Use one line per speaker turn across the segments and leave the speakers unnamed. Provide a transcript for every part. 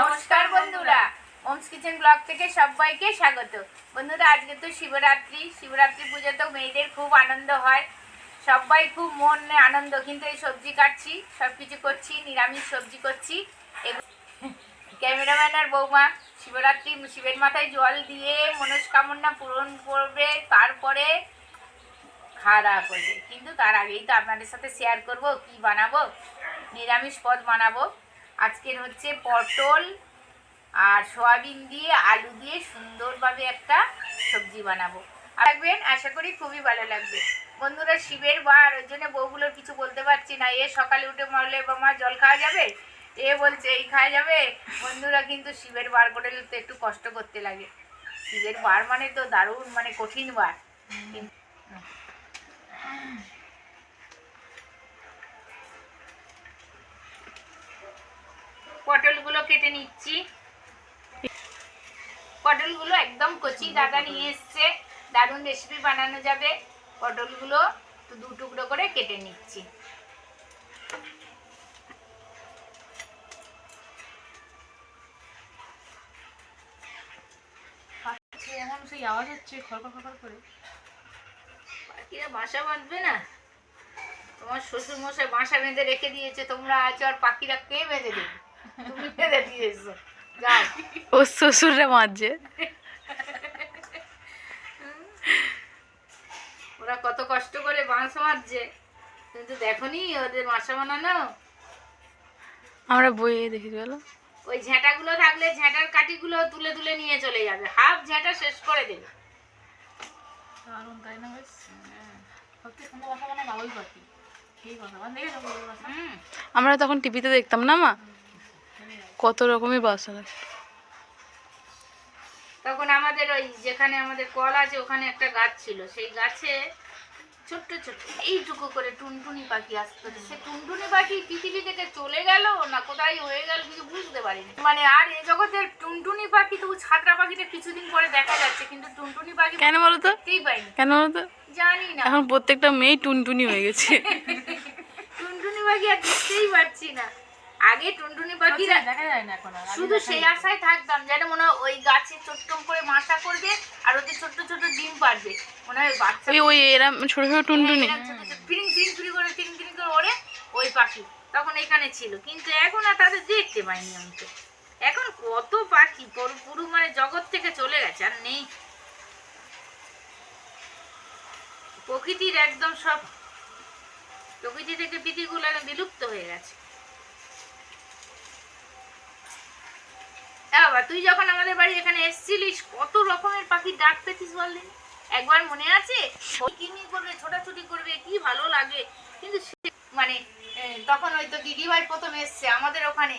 নমস্কার বন্ধুরা। Ohms kitchen blog থেকে সবাইকে স্বাগত। বন্ধুরা, আজকে তো শিবরাত্রি। শিবরাত্রি পুজোতেও মেয়েদের খুব আনন্দ হয়। সবাই খুব মনে আনন্দ। কিন্তু এই সবজি কাটছি সব কিছু করছি, নিরামিষ সবজি করছি। বৌমা, শিবরাত্রি শিবের মাথায় জল দিয়ে মনস্কামনা পূরণ করবে, তারপরে খাওয়া দাওয়া করবে। কিন্তু তার আগেই তো আপনাদের সাথে শেয়ার করব, কি বানাবো? নিরামিষ পদ বানাবো। আজকের হচ্ছে পটল আর সয়াবিন দিয়ে আলু দিয়ে সুন্দরভাবে একটা সবজি বানাবো। থাকবেন, আশা করি খুবই ভালো লাগবে। বন্ধুরা, শিবের বার ওই জন্য বউগুলোর কিছু বলতে পারছি না। এ সকালে উঠে মরলে বাবা জল খাওয়া যাবে? এ বলছে, এই খাওয়া যাবে? বন্ধুরা, কিন্তু শিবের বার করে তো একটু কষ্ট করতে লাগে। শিবের বার মানে তো দারুণ মানে কঠিন বার। পটলগুলো কেটে নিচ্ছি। পটলগুলো একদম কচি দাদা নিয়ে এসছে। দারুণ রেসিপি বানানো যাবে। পটলগুলো তো দু টুকরো করে কেটে নিচ্ছি।
এমন সেই আওয়াজ হচ্ছে খড়খড় খড়খড় করে।
পাখিরা বাসা বাঁধবে না। তোমার শ্বশুর মশাই বাসা বেঁধে রেখে দিয়েছে তোমরা আছো আর পাখিরা কে বেঁধে দেবে? তুমি বেঁধে দিয়েছ যাও
ও শ্বশুররা মাঝে।
ওরা কত কষ্ট করে বাঁশ মারছে। কিন্তু দেখনি ওদের বাসা বানানো?
আমরা বইয়ে দেখি বলো
ওই ঝ্যাঁটাগুলো থাকলে ঝ্যাঁটার কাঠিগুলো তুলে তুলে নিয়ে চলে যাবে। হাফ ঝ্যাঁটা শেষ করে দেবে।
দারুণ তাই না বেশ? সত্যি সুন্দর বাসা মানে বাবুই পাখি সেই কথা দেখে যাব বাসা?
হুম।
আমরা তখন টিভিতে দেখতাম না মা? কত রকমের বাসা থাকে
তখন আমাদের ওই যেখানে আমাদের কল আছে ওখানে একটা গাছ ছিল। সেই গাছে ছোট্ট ছোট্ট এইটুকু করে টুনটুনি পাখি আসতো। সে টুনটুনি পাখি পৃথিবী থেকে চলে গেল না কোথায় হয়ে গেল কিছু বুঝতে পারিনি। মানে আর এ জগতের টুনটুনি পাখি তবু ছাত্রা পাখিটা কিছুদিন পরে দেখা যাচ্ছে কিন্তু টুনটুনি পাখি
কেন বলো তো?
দেখতেই পাইনি।
কেন বলো তো?
জানি না।
এখন প্রত্যেকটা মেয়েই টুনটুনি হয়ে গেছে।
টুনটুনি পাখি আর দেখতেই পাচ্ছি না। আগে টুনটুনি পাখিরা
দেখা যায় না এখন
শুধু সেই আশায় থাকতাম যেন মনে হয় ওই গাছে ছোট্ট করে মাথা করবে আর ওদের ছোট্ট ছোট্ট ডিম পারবে মনে হয় বাচ্চা
ওই ওই এরম ছোট ছোট টুনটুনি।
হ্যাঁ, ছোট ছোট ফিরিং ফিরিং ফিরিং করে ফিরিং ফিরিং করে ওড়ে ওই পাখি তখন এখানে ছিল। কিন্তু এখন আর তাদের দেখতে পাইনি আমি তো। এখন কত পাখি পুরো পুরো মানে জগৎ থেকে চলে গেছে আর নেই। প্রকৃতির একদম সব প্রকৃতি থেকে পৃথিবীগুলো একদম বিলুপ্ত হয়ে গেছে। বাবা তুই যখন আমাদের বাড়ি এখানে এসেছিলিস কত রকমের পাখির ডাক পেতিস বলদিন একবার মনে আছে? ওই কিনি করবে ছোটাছুটি করবে কি ভালো লাগে। কিন্তু মানে তখন ওই তো দিদিভাই প্রথম এসছে আমাদের ওখানে।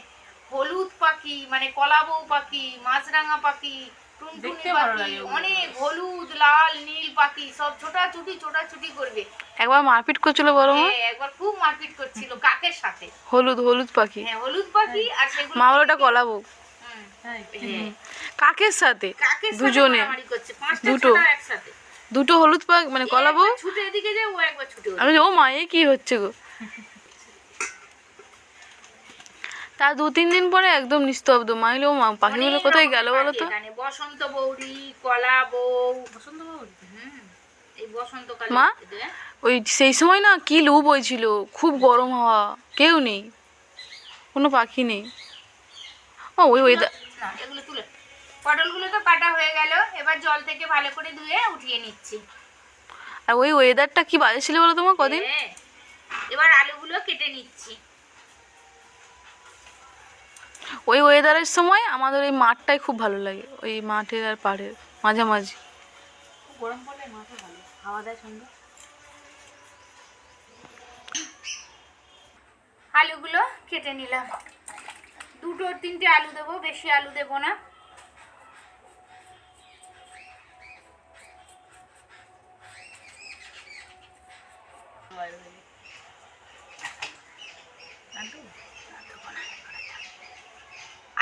হলুদ পাখি মানে কলাবউ পাখি মাছরাঙা পাখি টুনটুনি পাখি অনেক হলুদ লাল নীল পাখি সব ছোটাছুটি ছোটাছুটি করবে।
একবার মারপিট করছিল বলো মা?
হ্যাঁ, একবার খুব মারপিট করছিল কাকের সাথে।
হলুদ হলুদ পাখি।
হ্যাঁ হলুদ পাখি আর সেগুলো
মা বলোটা কলাবো হ্যাঁ
হ্যাঁ।
কাকের সাথে? দুজনে।
মারামারি করছে, পাঁচটা
দুটো। দুটো হলুদ পাখি মানে কলাবো
ছুটে এদিকে যায়, ও একবার ছুটে
আমি ও মা এ কি হচ্ছে গো? তা দু তিন দিন পরে একদম নিস্তব্ধ। মা এলো ও মা পাখিগুলো কোথায় গেল বলো তো?
বসন্ত বৌরি কলা বউ। বসন্ত বৌরি
মা?
হ্যাঁ?
ওই সেই সময় না কি লু বইছিল খুব গরম হাওয়া। কেউ নেই। কোনো পাখি নেই। ও ওই ওয়েদার
না এগুলো তুলে পটলগুলো তো কাটা হয়ে গেল এবার জল থেকে ভালো করে ধুয়ে উঠিয়ে নিচ্ছি।
আর ওই ওয়েদারটা কি বাজে ছিল বলো তোমার কদিন?
হ্যাঁ। এবার আলুগুলো কেটে নিচ্ছি।
ওই ওয়েদারের সময় আমাদের ওই মাঠটাই খুব ভালো লাগে ওই মাঠের আর পাড়ের মাঝামাঝি।
গরম পড়লে মাথা ভালো খাওয়া দাওয়া সুন্দর আলুগুলো কেটে নিলাম। দুটো তিনটে আলু দেবো, বেশি আলু দেবো না।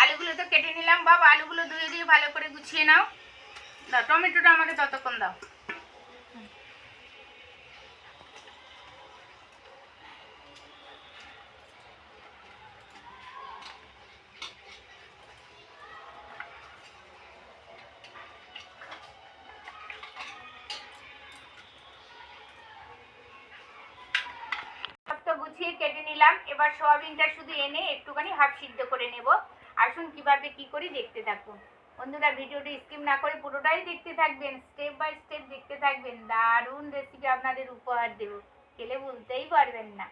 আলুগুলো তো কেটে নিলাম, বাবা। আলুগুলো ধুয়ে দিয়ে ভালো করে গুছিয়ে নাও। টমেটোটা আমাকে ততক্ষণ দাও। কেটে নিলাম। এবার সোয়াবিনটা শুধু এনে একটুখানি হাফ সিদ্ধ করে নেব। আসুন কীভাবে কি করি দেখতে থাকুন। বন্ধুরা ভিডিওটি স্কিপ না করে পুরোটাই দেখতে থাকবেন স্টেপ বাই স্টেপ দেখতে থাকবেন। দারুণ রেসিপি আপনাদের উপহার দেব। খেলে বলতেই পারবেন না।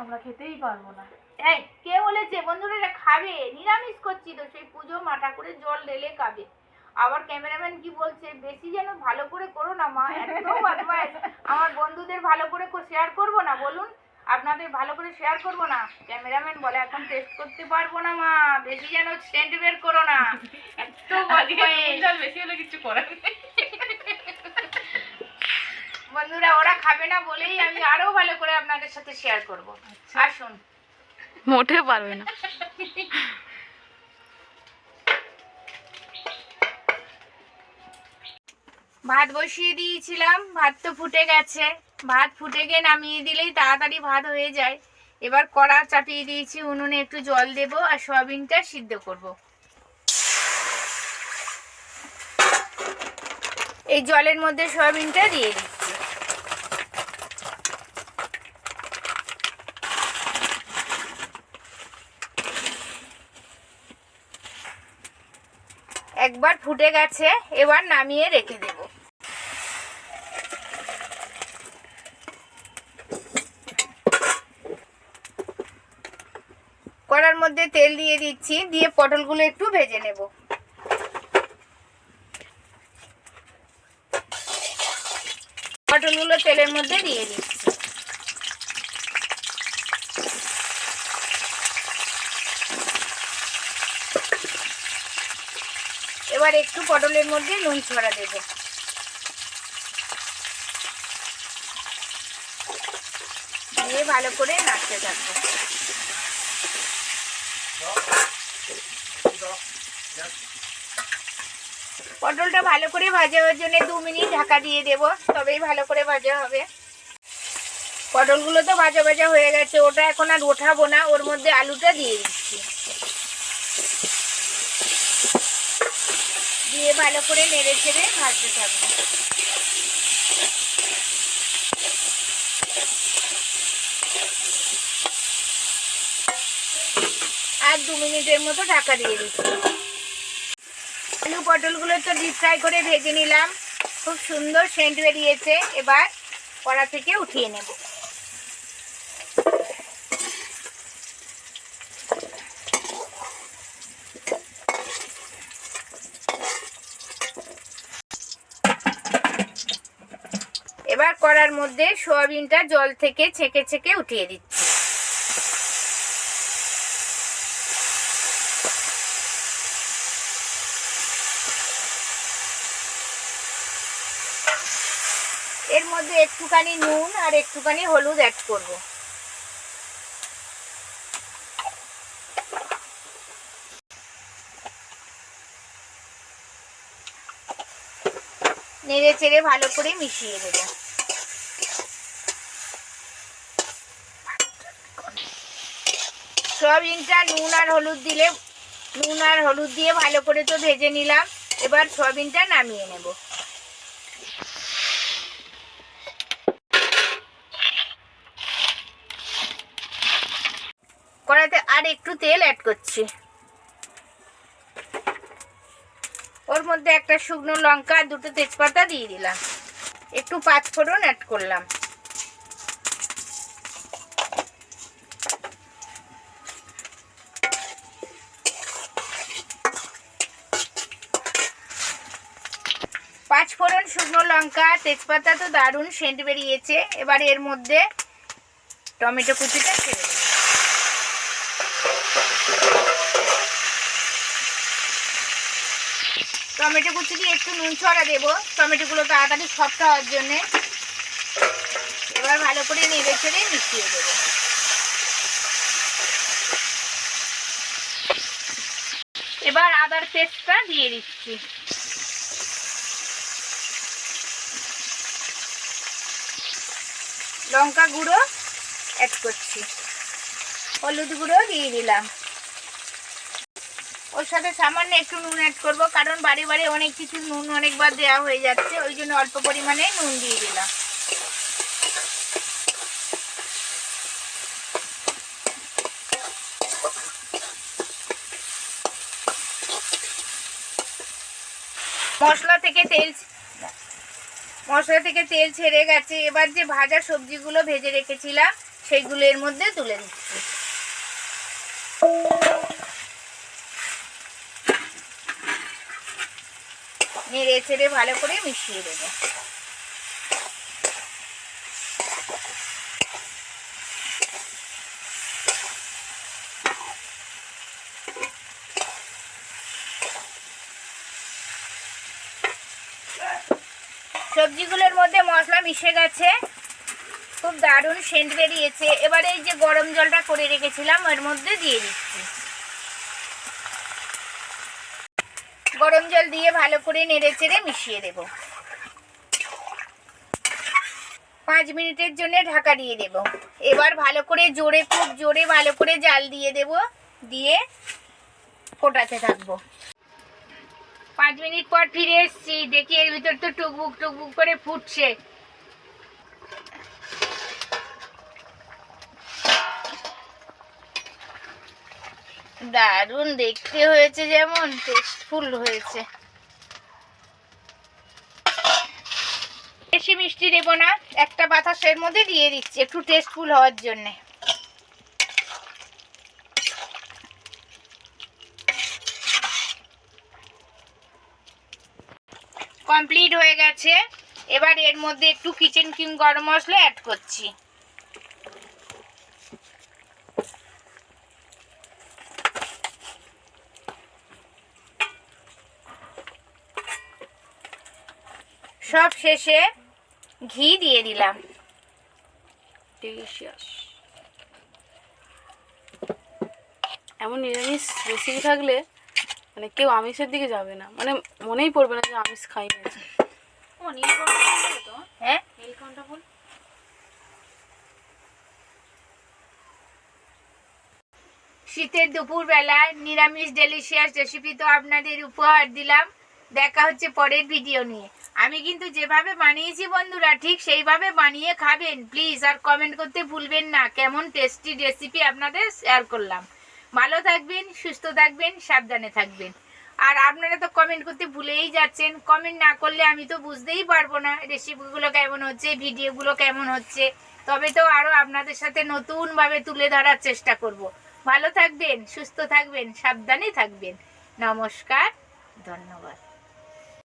আমরা খেতেই পারব না।
এই কে বলেছে? বন্ধুরা এটা খাবে নিরামিষ করছি তো সেই পুজো মাথা করে জল ঢেলে খাবে। আবার ক্যামেরাম্যান কি বলছে বেশি যেন ভালো করে করো না মা এত অ্যাডভাইস আমার বন্ধুদের ভালো করে শেয়ার করব না বলুন। আপনাদের ভালো করে শেয়ার করব না। ক্যামেরাম্যান বলে এখন টেস্ট করতে পারব না মা বেশি যেন সেন্ট বের করো না। এত।
বেশি হলে কিছু করার
বন্ধুরা ওরা খাবে না বলেই আমি আরও ভালো করে আপনাদের সাথে শেয়ার করব। আসুন।
মোটে পারবে না।
ভাত বসিয়ে দিয়েছিলাম, ভাত তো ফুটে গেছে। ভাত ফুটে গিয়ে নামিয়ে দিলেই তাড়াতাড়ি ভাত হয়ে যায়। এবার কড়া চাপিয়ে দিয়েছি, উনুনে একটু জল দেব আর সয়াবিনটা সিদ্ধ করব। এই জলের মধ্যে সয়াবিনটা দিয়ে দিচ্ছি। একবার ফুটে গেছে, এবার নামিয়ে রেখে দেব কড়ার মধ্যে তেল দিয়ে দিচ্ছি, দিয়ে পটলগুলো একটু ভেজে নেব। পটলগুলো তেলের মধ্যে দিয়ে দিচ্ছি। এবার একটু পটলের মধ্যে নুন ছড়া দেব। দিয়ে ভালো করে নাড়তে থাকব। পটলটা ভালো করে ভাজা হওয়ার জন্য দু মিনিট ঢাকা দিয়ে দেব, তবেই ভালো করে ভাজা হবে। পটলগুলো তো ভাজা ভাজা হয়ে গেছে, ওটা এখন আর ওঠাবো না, ওর মধ্যে আলুটা দিয়ে দিচ্ছি। দিয়ে ভালো করে নেড়ে ছেড়ে ভাজতে থাকব। আর দু মিনিটের মতো ঢাকা দিয়ে দিচ্ছি। আলু পটলগুলো তো ডিপ ফ্রাই করে ভেজে নিলাম। খুব সুন্দর সেন্ট বেরিয়েছে। এবার কড়া থেকে উঠিয়ে নেব। এবার কড়ার মধ্যে সোয়াবিনটা জল থেকে ছেঁকে ছেঁকে উঠিয়ে দিচ্ছি। এর মধ্যে একটুখানি নুন আর একটুখানি হলুদ অ্যাড করব। নেড়ে চেড়ে ভালো করে মিশিয়ে দেবো সয়াবিনটা নুন আর হলুদ দিলে, নুন আর হলুদ দিয়ে ভালো করে তো ভেজে নিলাম। এবার সয়াবিনটা নামিয়ে নেব কড়াতে আর একটু তেল অ্যাড করছি। ওর মধ্যে একটা শুকনো লঙ্কা আর দুটো তেজপাতা দিয়ে দিলাম। একটু পাঁচ ফোড়ন অ্যাড করলাম। পাঁচ ফোড়ন শুকনো লঙ্কা, তেজপাতা তো দারুণ সেন্ট বেরিয়েছে। এবার এর মধ্যে টমেটো কুচিটা ছেড়ে টমেটো কুচি দিয়ে একটু নুন ছড়া দেবো। টমেটোগুলো তাড়াতাড়ি সফট হওয়ার জন্যে। এবার ভালো করে নেড়ে ছেড়ে মিশিয়ে দেবো। এবার আদার পেস্টটা দিয়ে দিচ্ছি। লঙ্কা গুঁড়ো অ্যাড করছি। হলুদ গুঁড়ো দিয়ে দিলাম। ওর সাথে সামান্য একটু নুন অ্যাড করব, কারণ বাড়ি বাড়ি অনেক কিছু নুন অনেকবার দেওয়া হয়ে যাচ্ছে, ওই জন্য অল্প পরিমাণে নুন দিয়ে দিলাম। মশলা থেকে তেল মশলা থেকে তেল ছেড়ে গেছে। এবার যে ভাজা সবজিগুলো ভেজে রেখেছিলাম সেইগুলো এর মধ্যে তুলে দিচ্ছি নেড়ে ছেড়ে ভালো করে মিশিয়ে দেবো। সবজিগুলোর মধ্যে মশলা মিশে গেছে। খুব দারুণ সেন্ট বেরিয়েছে। এবারে এই যে গরম জলটা করে রেখেছিলাম ওর মধ্যে দিয়ে দিচ্ছি। গরম জল দিয়ে ভালো করে নেড়ে চেড়ে মিশিয়ে দেব। পাঁচ মিনিটের জন্য ঢাকা দিয়ে দেব। এবার ভালো করে জোরে খুব জোরে ভালো করে জাল দিয়ে দেব, দিয়ে ফোটাতে থাকব। পাঁচ মিনিট পর ফিরে এসছি। দেখি এর ভিতর তো টুকবুক টুকবুক করে ফুটছে। দারুণ দেখতে হয়েছে যেমন টেস্টফুল হয়েছে। বেশি মিষ্টি দেবো না, একটা বাতাসের মধ্যে দিয়ে দিচ্ছি, একটু টেস্টফুল হওয়ার জন্যে। কমপ্লিট হয়ে গেছে। এবার এর মধ্যে একটু কিচেন কিং গরম মশলা অ্যাড করছি। সব শেষে ঘি দিয়ে দিলাম।
ডেলিশিয়াস এমন নিরামিষ রেসিপি থাকলে মানে কেউ আমিষের দিকে যাবে না। মানে মনেই পড়বে না যে আমিষ খাই নিয়েছে
হ্যাঁ? শীতের দুপুর বেলায় নিরামিষ ডেলিশিয়াস রেসিপি তো আপনাদের উপহার দিলাম। দেখা হচ্ছে পরের ভিডিও নিয়ে। আমি কিন্তু যেভাবে বানিয়েছি বন্ধুরা, ঠিক সেইভাবে বানিয়ে খাবেন। প্লিজ আর কমেন্ট করতে ভুলবেন না। কেমন টেস্টি রেসিপি আপনাদের শেয়ার করলাম। ভালো থাকবেন, সুস্থ থাকবেন, সাবধানে থাকবেন। আর আপনারা তো কমেন্ট করতে ভুলেই যাচ্ছেন। কমেন্ট না করলে আমি তো বুঝতেই পারব না রেসিপিগুলো কেমন হচ্ছে ভিডিওগুলো কেমন হচ্ছে। তবে তো আরও আপনাদের সাথে নতুনভাবে তুলে ধরার চেষ্টা করব। ভালো থাকবেন, সুস্থ থাকবেন, সাবধানে থাকবেন। নমস্কার, ধন্যবাদ।